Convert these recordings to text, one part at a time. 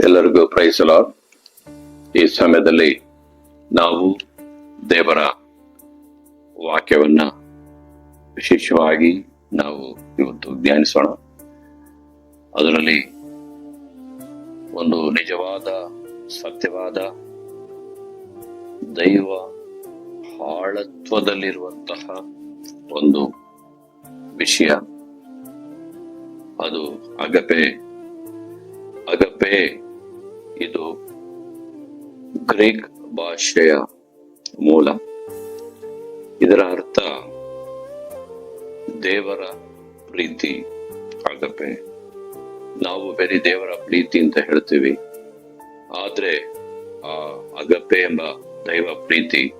ಎಲ್ಲರಿಗೂ ಪ್ರೈಸಲ ಈ ಸಮಯದಲ್ಲಿ ನಾವು ದೇವರ ವಾಕ್ಯವನ್ನ ವಿಶೇಷವಾಗಿ ನಾವು ಇವತ್ತು ಧ್ಯಾನಿಸೋಣ. ಅದರಲ್ಲಿ ಒಂದು ನಿಜವಾದ, ಸತ್ಯವಾದ, ದೈವ ಆಳತ್ವದಲ್ಲಿರುವಂತಹ ಒಂದು ವಿಷಯ. ಅದು ಅಗಪೆ. ಅಗಪೆ ಇದು ಗ್ರೀಕ್ ಭಾಷೆಯ ಮೂಲ. ಇದರ ಅರ್ಥ ದೇವರ ಪ್ರೀತಿ ಅಗಪೆ. ನಾವು ಬೇರೆ ದೇವರ ಪ್ರೀತಿ ಅಂತ ಹೇಳ್ತೀವಿ. ಆದ್ರೆ ಆ ಅಗಪೆ ಎಂಬ ದೈವ ಪ್ರೀತಿ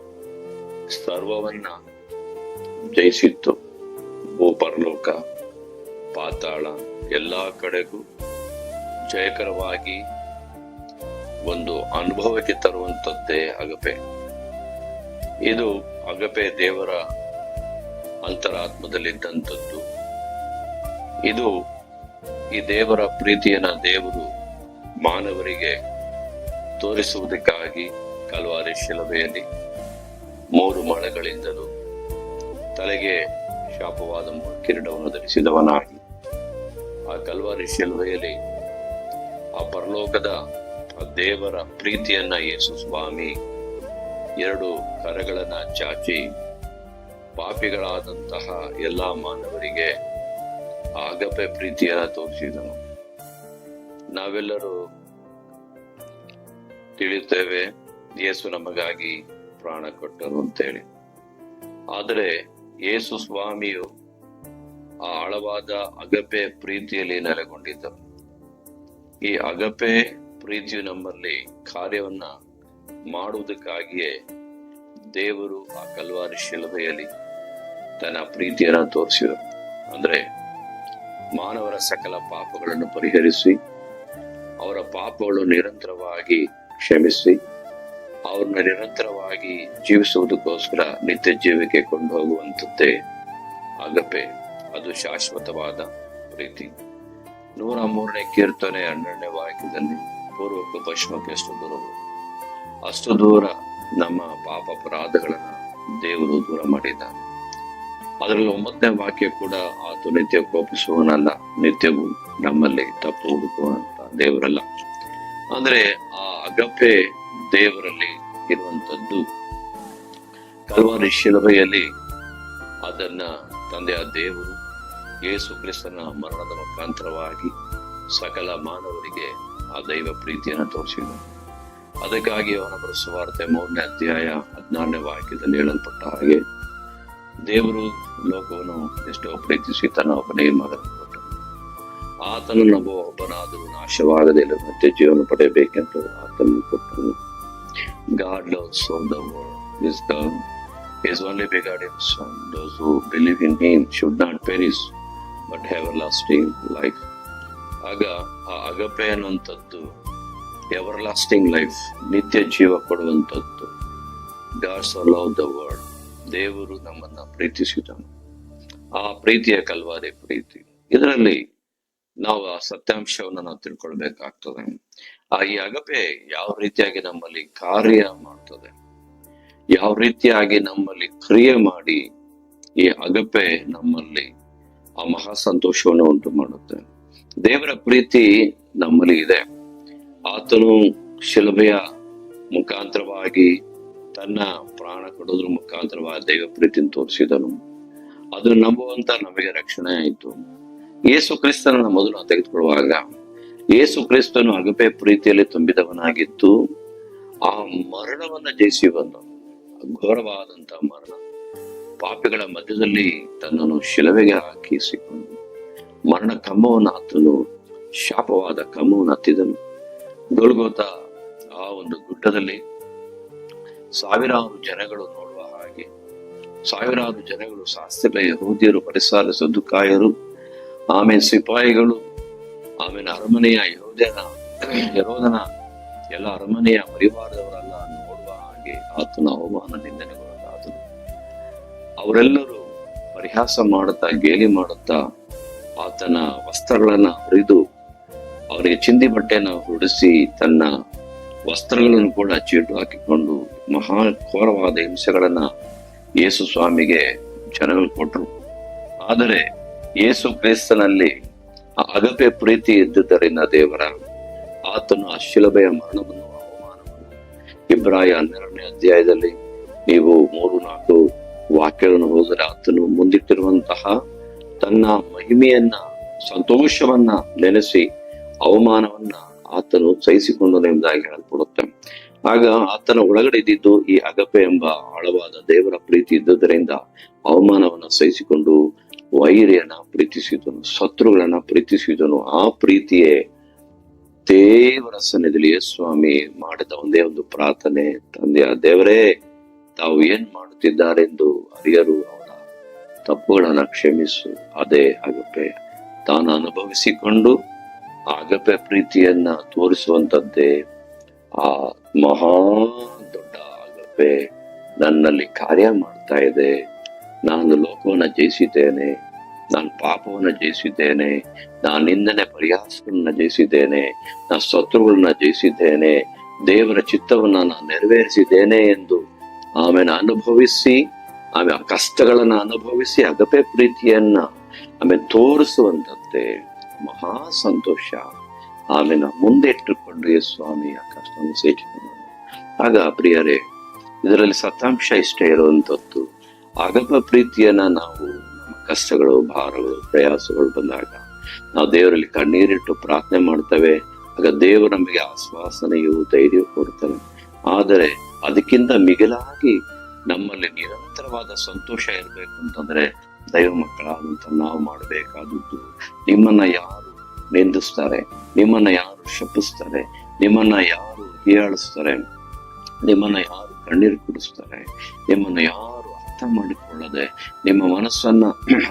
ಸರ್ವವನ್ನ ಜಯಿಸಿತ್ತು. ಭೂಪರಲೋಕ ಪಾತಾಳ, ಎಲ್ಲಾ ಕಡೆಗೂ ಜಯಕರವಾಗಿ ಒಂದು ಅನುಭವಕ್ಕೆ ತರುವಂತದ್ದೇ ಅಗಪೆ. ಇದು ಅಗಪೆ ದೇವರ ಅಂತರಾತ್ಮದಲ್ಲಿದ್ದಂಥದ್ದು. ಇದು ಈ ದೇವರ ಪ್ರೀತಿಯನ್ನ ದೇವರು ಮಾನವರಿಗೆ ತೋರಿಸುವುದಕ್ಕಾಗಿ ಕಲ್ವಾರಿ ಶಿಲಭೆಯಲ್ಲಿ ಮೂರು ಮಳೆಗಳಿಂದಲೂ ತಲೆಗೆ ಶಾಪವಾದ ಕಿರೀಟವನ್ನು ಧರಿಸಿದವನಾಗಿ ಆ ಕಲ್ವಾರಿ ಶಿಲ್ವೆಯಲ್ಲಿ ಆ ಪರಲೋಕದ ಆ ದೇವರ ಪ್ರೀತಿಯನ್ನ ಯೇಸು ಸ್ವಾಮಿ, ಎರಡು ಕರಗಳನ್ನ ಚಾಚಿ ಪಾಪಿಗಳಾದಂತಹ ಎಲ್ಲಾ ಮಾನವರಿಗೆ ಆಗಪೆ ಪ್ರೀತಿಯನ್ನ ತೋರಿಸಿದನು. ನಾವೆಲ್ಲರೂ ತಿಳಿಯುತ್ತೇವೆ, ಯೇಸು ನಮಗಾಗಿ ಪ್ರಾಣ ಕೊಟ್ಟರು ಅಂತೇಳಿ. ಆದರೆ ಯೇಸು ಸ್ವಾಮಿಯು ಆ ಆಳವಾದ ಅಗಪೆ ಪ್ರೀತಿಯಲ್ಲಿ ನೆಲೆಗೊಂಡಿದ್ದರು. ಈ ಅಗಪೆ ಪ್ರೀತಿಯು ನಮ್ಮಲ್ಲಿ ಕಾರ್ಯವನ್ನ ಮಾಡುವುದಕ್ಕಾಗಿಯೇ ದೇವರು ಆ ಕಲ್ವಾರಿ ಶಿಲುಬೆಯಲ್ಲಿ ತನ್ನ ಪ್ರೀತಿಯನ್ನ ತೋರಿಸಿದರು. ಅಂದ್ರೆ ಮಾನವರ ಸಕಲ ಪಾಪಗಳನ್ನು ಪರಿಹರಿಸಿ, ಅವರ ಪಾಪಗಳು ನಿರಂತರವಾಗಿ ಕ್ಷಮಿಸಿ ಅವ್ರನ್ನ ನಿರಂತರವಾಗಿ ಜೀವಿಸುವುದಕ್ಕೋಸ್ಕರ ನಿತ್ಯ ಜೀವಕ್ಕೆ ಕೊಂಡು ಹೋಗುವಂಥದ್ದೇ ಅಗಪೆ ಅದು ಶಾಶ್ವತವಾದ ಪ್ರೀತಿ. ನೂರ ಮೂರನೇ ಕೀರ್ತನೆ ಹನ್ನೆರಡನೇ ವಾಕ್ಯದಲ್ಲಿ ಪೂರ್ವಕ್ಕೆ ಪಶ್ಚಿಮಕ್ಕೆ ಎಷ್ಟು ದೂರವು ಅಷ್ಟು ದೂರ ನಮ್ಮ ಪಾಪ ಅಪರಾಧಗಳನ್ನು ದೇವರು ದೂರ ಮಾಡಿದ್ದಾನೆ ಅದರಲ್ಲಿ ಒಂಬತ್ತನೇ ವಾಕ್ಯ ಕೂಡ ಆತು ನಿತ್ಯ ಕೋಪಿಸುವನಲ್ಲ ನಿತ್ಯವೂ ನಮ್ಮಲ್ಲಿ ತಪ್ಪು ಹುಡುಕುವಂತ ದೇವರಲ್ಲ. ಅಂದ್ರೆ ಆ ಅಗಪೆ ದೇವರಲ್ಲಿ ಇರುವಂಥದ್ದು. ಕಲ್ವಾರಿ ಶಿಲಭೆಯಲ್ಲಿ ಅದನ್ನ ತಂದೆಯ ದೇವರು ಯೇಸು ಕ್ರಿಸ್ತನ ಮರಣದ ಮುಖಾಂತರವಾಗಿ ಸಕಲ ಮಾನವರಿಗೆ ಆ ದೈವ ಪ್ರೀತಿಯನ್ನು ತೋರಿಸಿದರು ಅದಕ್ಕಾಗಿ ಅವನ ಸುವಾರ್ತೆ ಮೂರನೇ ಅಧ್ಯಾಯ ಹದಿನಾರನೇ ವಾಕ್ಯದಲ್ಲಿ ಹೇಳಲ್ಪಟ್ಟ ಹಾಗೆ, ದೇವರು ಲೋಕವನ್ನು ಎಷ್ಟೋ ಪ್ರೀತಿಸಿ ತನ್ನ ಒಬ್ಬನೇ ಮಗನ ಕೊಟ್ಟನು. ಆತನು ಒಬ್ಬನಾದರೂ ನಾಶವಾಗದೆ ಮತ್ತೆ ಜೀವನ ಪಡೆಯಬೇಕೆಂದು ಆತನು ಕೊಟ್ಟನು. God loves of the world is the His only begotten Son, those who believe in Him should not perish, but have everlasting life. ಆಗ ಆ ಅಗಪೆ ಅನ್ನುವಂಥದ್ದು ಎವರ್ ಲಾಸ್ಟಿಂಗ್ ಲೈಫ್ ನಿತ್ಯ ಜೀವ ಕೊಡುವಂಥದ್ದು. ಗಾಡ್ಸ್ ಲವ್ ದ ವರ್ಲ್ಡ್ ದೇವರು ನಮ್ಮನ್ನ ಪ್ರೀತಿಸಿದನು. ಆ ಪ್ರೀತಿಯ ಕಲ್ವಾರಿ ಪ್ರೀತಿ. ಇದರಲ್ಲಿ ನಾವು ಆ ಸತ್ಯಾಂಶವನ್ನು ನಾವು ತಿಳ್ಕೊಳ್ಬೇಕಾಗ್ತದೆ. ಆ ಈ ಅಗಪೆ ಯಾವ ರೀತಿಯಾಗಿ ನಮ್ಮಲ್ಲಿ ಕಾರ್ಯ ಮಾಡ್ತದೆ? ಯಾವ ರೀತಿಯಾಗಿ ನಮ್ಮಲ್ಲಿ ಕ್ರಿಯೆ ಮಾಡಿ ಈ ಅಗಪೆ ನಮ್ಮಲ್ಲಿ ಆ ಮಹಾ ಸಂತೋಷವನ್ನು ಉಂಟು ಮಾಡುತ್ತೆ? ದೇವರ ಪ್ರೀತಿ ನಮ್ಮಲ್ಲಿ ಇದೆ. ಆತನು ಶಿಲಭೆಯ ಮುಖಾಂತರವಾಗಿ ತನ್ನ ಪ್ರಾಣ ಕೊಡೋದ್ರ ಮುಖಾಂತರವಾಗಿ ದೇವ ಪ್ರೀತಿಯನ್ನು ತೋರಿಸಿದನು. ಅದನ್ನು ನಂಬುವಂತ ನಮಗೆ ರಕ್ಷಣೆ ಆಯಿತು. ಯೇಸು ಕ್ರಿಸ್ತನನ್ನು ಮೊದಲು ತೆಗೆದುಕೊಳ್ಳುವಾಗ ಯೇಸು ಕ್ರಿಸ್ತನು ಅಗಪೆ ಪ್ರೀತಿಯಲ್ಲಿ ತುಂಬಿದವನಾಗಿದ್ದು ಆ ಮರಣವನ್ನ ಜಯಿಸಿ ಬಂದು ಘೋರವಾದಂತಹ ಮರಣ ಪಾಪಿಗಳ ಮಧ್ಯದಲ್ಲಿ ತನ್ನನ್ನು ಶಿಲುವೆಗೆ ಹಾಕಿಸಿಕೊಂಡು ಮರಣ ಕಂಬವನ್ನು ಹತ್ತಲು, ಶಾಪವಾದ ಕಂಬವನ್ನು ಹತ್ತಿದನು. ದೊಳಗೋತ ಆ ಒಂದು ಗುಡ್ಡದಲ್ಲಿ ಸಾವಿರಾರು ಜನಗಳು ನೋಡುವ ಹಾಗೆ, ಸಾವಿರಾರು ಜನಗಳು ಶಾಸ್ತ್ರ ಯಹೂದಿಯರು ಪರಿಸರ ಸದ್ದುಕಾಯರು ಆಮೇಲೆ ಸಿಪಾಯಿಗಳು ಆಮೇಲೆ ಅರಮನೆಯ ಯೋಧನ ಯರೋಧನ ಎಲ್ಲ ಅರಮನೆಯ ಪರಿವಾರದವರೆಲ್ಲ ನೋಡುವ ಹಾಗೆ ಆತನ ಅವಮಾನ ನಿಂದನೆಗೊಳಗಾದನು ಅವರೆಲ್ಲರೂ ಪರಿಹಾಸ ಮಾಡುತ್ತಾ, ಗೇಲಿ ಮಾಡುತ್ತಾ, ಆತನ ವಸ್ತ್ರಗಳನ್ನ ಹರಿದು ಅವರಿಗೆ ಚಿಂದಿ ಬಟ್ಟೆಯನ್ನು ಹೊಡಿಸಿ ತನ್ನ ವಸ್ತ್ರಗಳನ್ನು ಕೂಡ ಚೀಟು ಹಾಕಿಕೊಂಡು ಮಹಾ ಘೋರವಾದ ಹಿಂಸೆಗಳನ್ನ ಯೇಸು ಸ್ವಾಮಿಗೆ ಜನಗಳು ಕೊಟ್ಟರು ಆದರೆ ಯೇಸು ಕ್ರಿಸ್ತನಲ್ಲಿ ಅಗಪೆ ಪ್ರೀತಿ ಇದ್ದುದರಿಂದ ದೇವರ ಆತನು ಆ ಶಿಲಬೆಯ ಮರಣವನ್ನು ಅವಮಾನವನ್ನು ಇಬ್ರಾಯ ಹನ್ನೆರಡನೇ ಅಧ್ಯಾಯದಲ್ಲಿ ನೀವು ಮೂರು ನಾಲ್ಕು ವಾಕ್ಯಗಳನ್ನು ಹೋದರೆ ಆತನು ಮುಂದಿಟ್ಟಿರುವಂತಹ ತನ್ನ ಮಹಿಮೆಯನ್ನ, ಸಂತೋಷವನ್ನ ನೆನೆಸಿ ಅವಮಾನವನ್ನ ಆತನು ಸಹಿಸಿಕೊಂಡು ನಿಮ್ದಾಗಿ ಹೇಳಲ್ಪಡುತ್ತೆ. ಆಗ ಆತನ ಒಳಗಡೆ ಇದ್ದಿದ್ದು ಈ ಅಗಪೆ ಎಂಬ ಆಳವಾದ ದೇವರ ಪ್ರೀತಿ ಇದ್ದುದರಿಂದ ಅವಮಾನವನ್ನು ಸಹಿಸಿಕೊಂಡು ವೈರ್ಯನ ಪ್ರೀತಿಸಿದನು, ಶತ್ರುಗಳನ್ನ ಪ್ರೀತಿಸಿದನು, ಆ ಪ್ರೀತಿಯೇ ದೇವರ ಸನ್ನಿಧಿಯಲ್ಲಿ ಸ್ವಾಮಿ ಮಾಡಿದ ಒಂದೇ ಒಂದು ಪ್ರಾರ್ಥನೆ. ತಂದೆಯ ದೇವರೇ, ತಾವು ಏನ್ ಮಾಡುತ್ತಿದ್ದಾರೆಂದು ಅರಿಯರು ಅವರ ತಪ್ಪುಗಳನ್ನ ಕ್ಷಮಿಸು. ಅದೇ ಅಗಪೆ ತಾನು ಅನುಭವಿಸಿಕೊಂಡು ಆ ಅಗಪೆ ಪ್ರೀತಿಯನ್ನ ತೋರಿಸುವಂತದ್ದೇ ಆ ಮಹಾ ದೊಡ್ಡ ಅಗಪೆ ನನ್ನಲ್ಲಿ ಕಾರ್ಯ ಮಾಡ್ತಾ ಇದೆ. ನಾನು ಲೋಕವನ್ನು ಜಯಿಸಿದ್ದೇನೆ, ನಾನು ಪಾಪವನ್ನು ಜಯಿಸಿದ್ದೇನೆ, ನಾನು ನಿಂದನೆ ಪರಿಹಾಸಗಳನ್ನ ಜಯಿಸಿದ್ದೇನೆ, ನಾನು ಶತ್ರುಗಳನ್ನ ಜಯಿಸಿದ್ದೇನೆ, ದೇವರ ಚಿತ್ತವನ್ನ ನಾನು ನೆರವೇರಿಸಿದ್ದೇನೆ ಎಂದು ಆಮೇಲೆ ಅನುಭವಿಸಿ ಆಮೇಲೆ ಆ ಕಷ್ಟಗಳನ್ನ ಅನುಭವಿಸಿ ಅಗಪೆ ಪ್ರೀತಿಯನ್ನ ಆಮೇಲೆ ತೋರಿಸುವಂಥದ್ದೇ ಮಹಾ ಸಂತೋಷ. ಆಮೇಲೆ ಮುಂದೆ ಇಟ್ಟುಕೊಂಡು ಸ್ವಾಮಿ, ಆ ಕಷ್ಟವನ್ನು ಸೇರಿಸಿಕೊಂಡು ಆಗ ಪ್ರಿಯರೇ, ಇದರಲ್ಲಿ ಸತ್ತಾಂಶ ಇಷ್ಟೇ ಇರುವಂತದ್ದು. ಅಗಪ ಪ್ರೀತಿಯನ್ನ ನಾವು ನಮ್ಮ ಕಷ್ಟಗಳು, ಭಾರಗಳು, ಪ್ರಯಾಸಗಳು ಬಂದಾಗ ನಾವು ದೇವರಲ್ಲಿ ಕಣ್ಣೀರಿಟ್ಟು ಪ್ರಾರ್ಥನೆ ಮಾಡ್ತೇವೆ. ಆಗ ದೇವರು ನಮಗೆ ಆಶ್ವಾಸನೆಯು ಧೈರ್ಯ ಕೊಡ್ತಾನೆ. ಆದರೆ ಅದಕ್ಕಿಂತ ಮಿಗಿಲಾಗಿ ನಮ್ಮಲ್ಲಿ ನಿರಂತರವಾದ ಸಂತೋಷ ಇರಬೇಕು ಅಂತಂದ್ರೆ ದೈವ ಮಕ್ಕಳಾದಂತ ನಾವು ಮಾಡಬೇಕಾದದ್ದು ನಿಮ್ಮನ್ನ ಯಾರು ನಿಂದಿಸ್ತಾರೆ, ನಿಮ್ಮನ್ನ ಯಾರು ಶಪಿಸ್ತಾರೆ, ನಿಮ್ಮನ್ನ ಯಾರು ಹೀಯಾಳಿಸ್ತಾರೆ, ನಿಮ್ಮನ್ನ ಯಾರು ಕಣ್ಣೀರು ಕುಡಿಸ್ತಾರೆ, ನಿಮ್ಮನ್ನ ಯಾರು ಅರ್ಥ ಮಾಡಿಕೊಳ್ಳದೆ ನಿಮ್ಮ ಮನಸ್ಸನ್ನ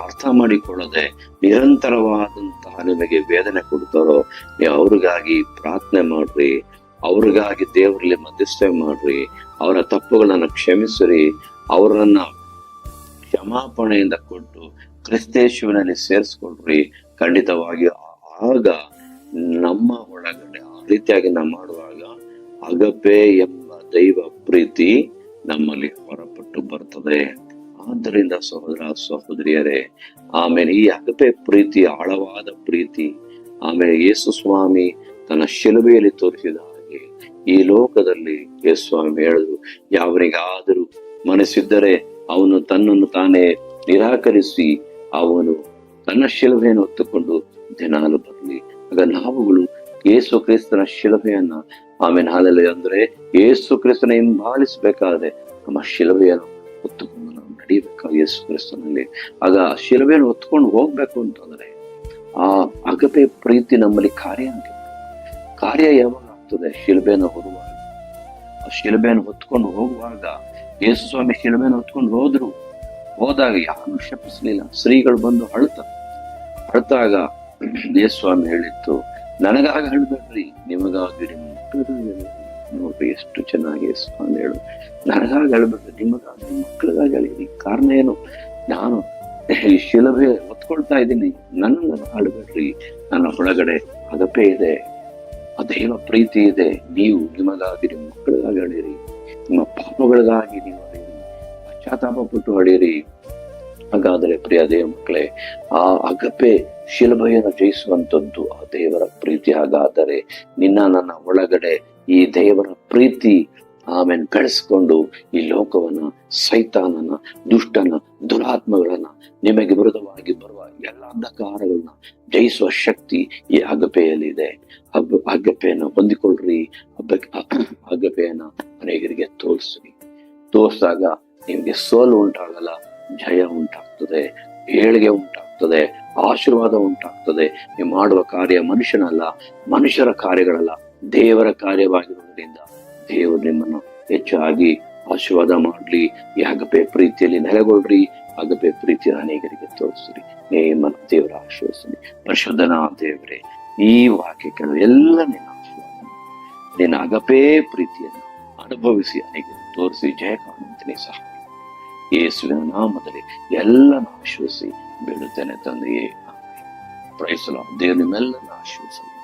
ಅರ್ಥ ಮಾಡಿಕೊಳ್ಳದೆ, ನಿರಂತರವಾದಂತಹ ನಿಮಗೆ ವೇದನೆ ಕೊಡ್ತಾರೋ ನೀವು ಅವ್ರಿಗಾಗಿ ಪ್ರಾರ್ಥನೆ ಮಾಡ್ರಿ, ಅವ್ರಿಗಾಗಿ ದೇವರಲ್ಲಿ ಮಧ್ಯಸ್ಥೆ ಮಾಡ್ರಿ, ಅವರ ತಪ್ಪುಗಳನ್ನು ಕ್ಷಮಿಸ್ರಿ, ಅವರನ್ನ ಕ್ಷಮಾಪಣೆಯಿಂದ ಕೊಟ್ಟು ಕ್ರಿಸ್ತೇಶ್ವರನಲ್ಲಿ ಸೇರಿಸ್ಕೊಳ್ರಿ. ಖಂಡಿತವಾಗಿ ಆಗ ನಮ್ಮ ಒಳಗಡೆ ಆ ರೀತಿಯಾಗಿ ನಾವು ಮಾಡುವಾಗ, ಅಗಪೆ ಎಂಬ ದೈವ ಪ್ರೀತಿ ನಮ್ಮಲ್ಲಿ ಹೊರಪಟ್ಟು ಬರ್ತದೆ. ಆದ್ದರಿಂದ ಸಹೋದರ, ಸಹೋದರಿಯರೇ ಆಮೇಲೆ ಈ ಅಗಪೆ ಪ್ರೀತಿ, ಆಳವಾದ ಪ್ರೀತಿ ಆಮೇಲೆ ಯೇಸು ಸ್ವಾಮಿ ತನ್ನ ಶಿಲುಬೆಯಲ್ಲಿ ತೋರಿಸಿದ ಹಾಗೆ ಈ ಲೋಕದಲ್ಲಿ ಯೇಸು ಸ್ವಾಮಿ ಹೇಳಿದ್ರು ಯಾವನಿಗಾದರೂ ಮನಸ್ಸಿದ್ದರೆ ಅವನು ತನ್ನನ್ನು ತಾನೇ ನಿರಾಕರಿಸಿ ಅವನು ತನ್ನ ಶಿಲುಬೆಯನ್ನು ಹೊತ್ತುಕೊಂಡು ದಿನಾಲು ಬರಲಿ. ಆಗ ನಾವುಗಳು ಯೇಸು ಕ್ರಿಸ್ತನ ಶಿಲುಬೆಯನ್ನ ಆಮೇಲೆ ಹಾಲಲ್ಲಿ ಅಂದ್ರೆ ಯೇಸು ಕ್ರಿಸ್ತನ ಹಿಂಬಾಲಿಸಬೇಕಾದ್ರೆ ನಮ್ಮ ಶಿಲುಬೆಯನ್ನು ಹೊತ್ತುಕೊಂಡು ನಾವು ನಡಿಬೇಕು ಯೇಸು ಕ್ರಿಸ್ತನಲ್ಲಿ ಆಗ ಶಿಲುಬೆಯನ್ನು ಹೊತ್ಕೊಂಡು ಹೋಗ್ಬೇಕು ಅಂತಂದ್ರೆ ಆ ಅಗಪೆ ಪ್ರೀತಿ ನಮ್ಮಲ್ಲಿ ಕಾರ್ಯ ಆಗಿದೆ ಕಾರ್ಯ ಯಾವಾಗ ಆಗ್ತದೆ? ಹೊರುವಾಗ. ಆ ಶಿಲುಬೆಯನ್ನು ಹೊತ್ಕೊಂಡು ಹೋಗುವಾಗ ಯೇಸು ಸ್ವಾಮಿ ಶಿಲುಬೆಯನ್ನು ಹೊತ್ಕೊಂಡು ಹೋದ್ರು. ಹೋದಾಗ ಯಾರು ಶಪಿಸಲಿಲ್ಲ. ಶ್ರೀಗಳು ಬಂದು ಅಳ್ತಾರೆ ಅಳ್ತಾಗ ಯೇಸು ಸ್ವಾಮಿ ಹೇಳಿತ್ತು ನನಗಾಗ ಹೇಳ್ಬೇಡ್ರಿ ನಿಮಗಾಗಿ. ನೋಡ್ರಿ ಎಷ್ಟು ಚೆನ್ನಾಗಿ ಸ್ವಾಮಿ ಹೇಳು. ನನಗಾಗಿ ಹೇಳ್ಬೇಕು ನಿಮಗಾಗಿ ನಿಮ್ಮ ಮಕ್ಕಳಿಗಾಗಿ ಹೇಳಿದೀನಿ ಕಾರಣ ಏನು? ನಾನು ಈ ಶಿಲಭೆ ಹೊತ್ಕೊಳ್ತಾ ಇದ್ದೀನಿ. ನನ್ನ ಆಳ್ಬೇಡ್ರಿ ನನ್ನ ಒಳಗಡೆ ಅಗಪೆ ಇದೆ. ಅದೇವ ಪ್ರೀತಿ ಇದೆ. ನೀವು ನಿಮಗಾಗಿ, ನಿಮ್ಮ ಮಕ್ಕಳಿಗಾಗಿ ಅಳಿರಿ ನಿಮ್ಮ ಪಾಪಗಳಿಗಾಗಿ ನೀವು ಅಳಿರಿ ಪಶ್ಚಾತ್ತಾಪ ಪಟ್ಟು ಅಳಿರಿ ಹಾಗಾದರೆ ಪ್ರಿಯ ದೇವ ಮಕ್ಕಳೇ, ಆ ಅಗಪೆ ಶಿಲಭೆಯನ್ನು ಜಯಿಸುವಂತದ್ದು ಆ ದೇವರ ಪ್ರೀತಿ. ಹಾಗಾದರೆ ನಿನ್ನ ನನ್ನ ಒಳಗಡೆ ಈ ದೇವರ ಪ್ರೀತಿ ಆಮೇಲೆ ಬೆಳೆಸ್ಕೊಂಡು ಈ ಲೋಕವನ್ನ ಸೈತಾನನ, ದುಷ್ಟನ, ದುರಾತ್ಮಗಳನ್ನ ನಿಮಗೆ ವಿರುದ್ಧವಾಗಿ ಬರುವ ಎಲ್ಲ ಅಂಧಕಾರಗಳನ್ನ ಜಯಿಸುವ ಶಕ್ತಿ ಈ ಅಗಪೆಯಲ್ಲಿದೆ ಹಬ್ಬ ಅಗಪೆಯನ್ನು ಹೊಂದಿಕೊಳ್ಳ್ರಿ. ಹಬ್ಬ ಅಗಪೆಯನ್ನ ಅನೇಕರಿಗೆ ತೋರಿಸ್ರಿ. ತೋರಿಸಿದಾಗ ನಿಮಗೆ ಸೋಲು ಉಂಟಾಗಲ್ಲ, ಜಯ ಉಂಟಾಗ್ತದೆ, ಏಳಿಗೆ ಉಂಟಾಗ್ತದೆ, ಆಶೀರ್ವಾದ ಉಂಟಾಗ್ತದೆ. ನೀವು ಮಾಡುವ ಕಾರ್ಯ ಮನುಷ್ಯನಲ್ಲ, ಮನುಷ್ಯರ ಕಾರ್ಯಗಳಲ್ಲ. ದೇವರ ಕಾರ್ಯವಾಗಿರುವುದರಿಂದ ದೇವರು ನಿಮ್ಮನ್ನು ಹೆಚ್ಚಾಗಿ ಆಶೀರ್ವಾದ ಮಾಡಲಿ. ಯಾಗಪೇ ಪ್ರೀತಿಯಲ್ಲಿ ನೆಲೆಗೊಳ್ರಿ. ಅಗಪೆ ಪ್ರೀತಿಯ ಅನೇಕರಿಗೆ ತೋರಿಸ್ರಿ. ನಿಮ್ಮನ್ನು ದೇವರ ಆಶ್ವಾಸನೆ ಪರಿಶೋಧನ ದೇವರೇ, ಈ ವಾಕ್ಯಗಳು ಎಲ್ಲ ನಿನ್ನ ಆಶೀರ್ವಾದ ನಿನ್ನ ಅಗಪೇ ಪ್ರೀತಿಯನ್ನು ಅನುಭವಿಸಿ ಅನೇಕ ತೋರಿಸಿ. ಜಯ ಕಾಣುತ್ತೇನೆ ಸಹ ಯೇಸುವಿನ ನಾಮದಲ್ಲಿ ಎಲ್ಲನ ಆಶ್ವಸಿ ಬೀಳುತ್ತೇನೆ ತಂದೆಯೇ. ಪ್ರಯಸಲ ದೇವರು ನಿಮ್ಮೆಲ್ಲನ ಆಶ್ವಸಲಿ